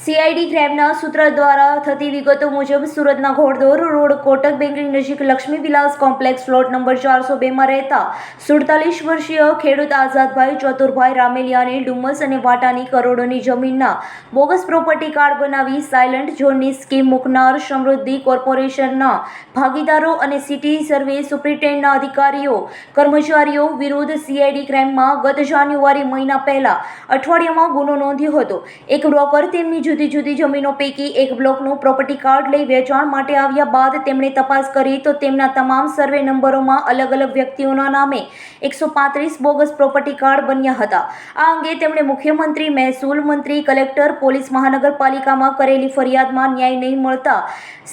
CID ક્રાઇમના સૂત્ર દ્વારા થતી વિગતો મુજબ સુરતના ઘોડદોર રોડ કોટક બેંકની નજીક Lakshmi Vilas complex plot number ચારસો બેમાં રહેતા સુડતાલીસ વર્ષીય ખેડૂત આઝાદભાઈ ચતુરભાઈ રામેલિયાને ડુમસ અને વાટાની કરોડોની જમીનના બોગસ પ્રોપર્ટી કાર્ડ બનાવી સાયલન્ટ ઝોનની સ્કીમ મૂકનાર સમૃદ્ધિ કોર્પોરેશનના ભાગીદારો અને સિટી સર્વે સુપ્રિન્ટેન્ડના અધિકારીઓ, કર્મચારીઓ વિરુદ્ધ સીઆઈડી ક્રાઇમમાં ગત જાન્યુઆરી મહિના પહેલા અઠવાડિયામાં ગુનો નોંધ્યો હતો. એક બ્રોકર તેમની જુદી જુદી જમીનો પૈકી એક બ્લોકનું પ્રોપર્ટી કાર્ડ લઈ વેચાણ માટે આવ્યા બાદ તેમણે તપાસ કરી તો તેમના તમામ સર્વે નંબરોમાં અલગ અલગ વ્યક્તિઓના નામે એકસો પાંત્રીસ બોગસ પ્રોપર્ટી કાર્ડ બન્યા હતા. આ અંગે તેમણે મુખ્યમંત્રી, મહેસૂલ મંત્રી, કલેક્ટર, પોલીસ મહાનગરપાલિકામાં કરેલી ફરિયાદમાં ન્યાય નહીં મળતા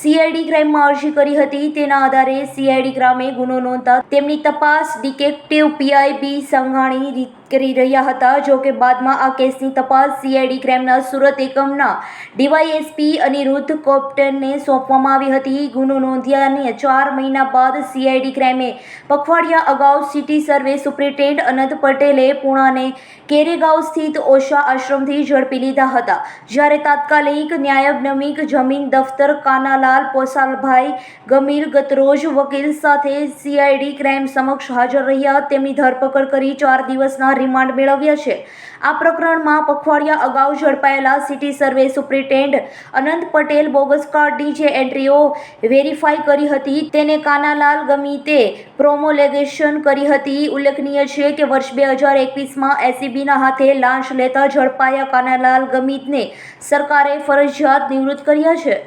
સીઆઈડી ક્રાઇમમાં અરજી કરી હતી. તેના આધારે સીઆઈડી ક્રાઇમે ગુનો નોંધતા તેમની તપાસ ડિટેક્ટિવ પીઆઈબી સંઘાણી કરી રહ્યા હતા. જો કે બાદમાં આ કેસની તપાસ સીઆઈડી ક્રાઇમના સુરત એકમના ડીવાયએસપી અનિરુદ્ધ કોપ્ટનને સોંપવામાં આવી હતી. ગુનો નોંધ્યાને ચાર મહિના બાદ સીઆઈડી ક્રાઇમે પખવાડિયા અગાઉ સિટી સર્વે સુપ્રિન્ટેન્ડ અનંત પટેલે પુણાને કેરેગાંવ સ્થિત ઓશા આશ્રમથી ઝડપી લીધા હતા. જ્યારે તાત્કાલિક ન્યાયનમિક જમીન દફતર કાનાલાલ પોસાલભાઈ ગમીર ગતરોજ વકીલ સાથે સીઆઈડી ક્રાઇમ સમક્ષ હાજર રહ્યા. તેમની ધરપકડ કરી ચાર દિવસના રિમાન્ડ મેળવ્યા છે. આ પ્રકરણમાં પખવાડિયા અગાઉ ઝડપાયેલા city survey superintend Anant Patel bogus કાર્ડની જે એન્ટ્રીઓ વેરીફાઈ કરી હતી. તેને કાનાલાલ ગમીતે પ્રોમોલેગેશન કરી હતી. ઉલ્લેખનીય છે કે વર્ષ બે હજાર એકવીસમાં એસીબીના હાથે લાંચ લેતા ઝડપાયા કાનાલાલ ગમીતને સરકારે ફરજિયાત નિવૃત્ત કર્યા છે.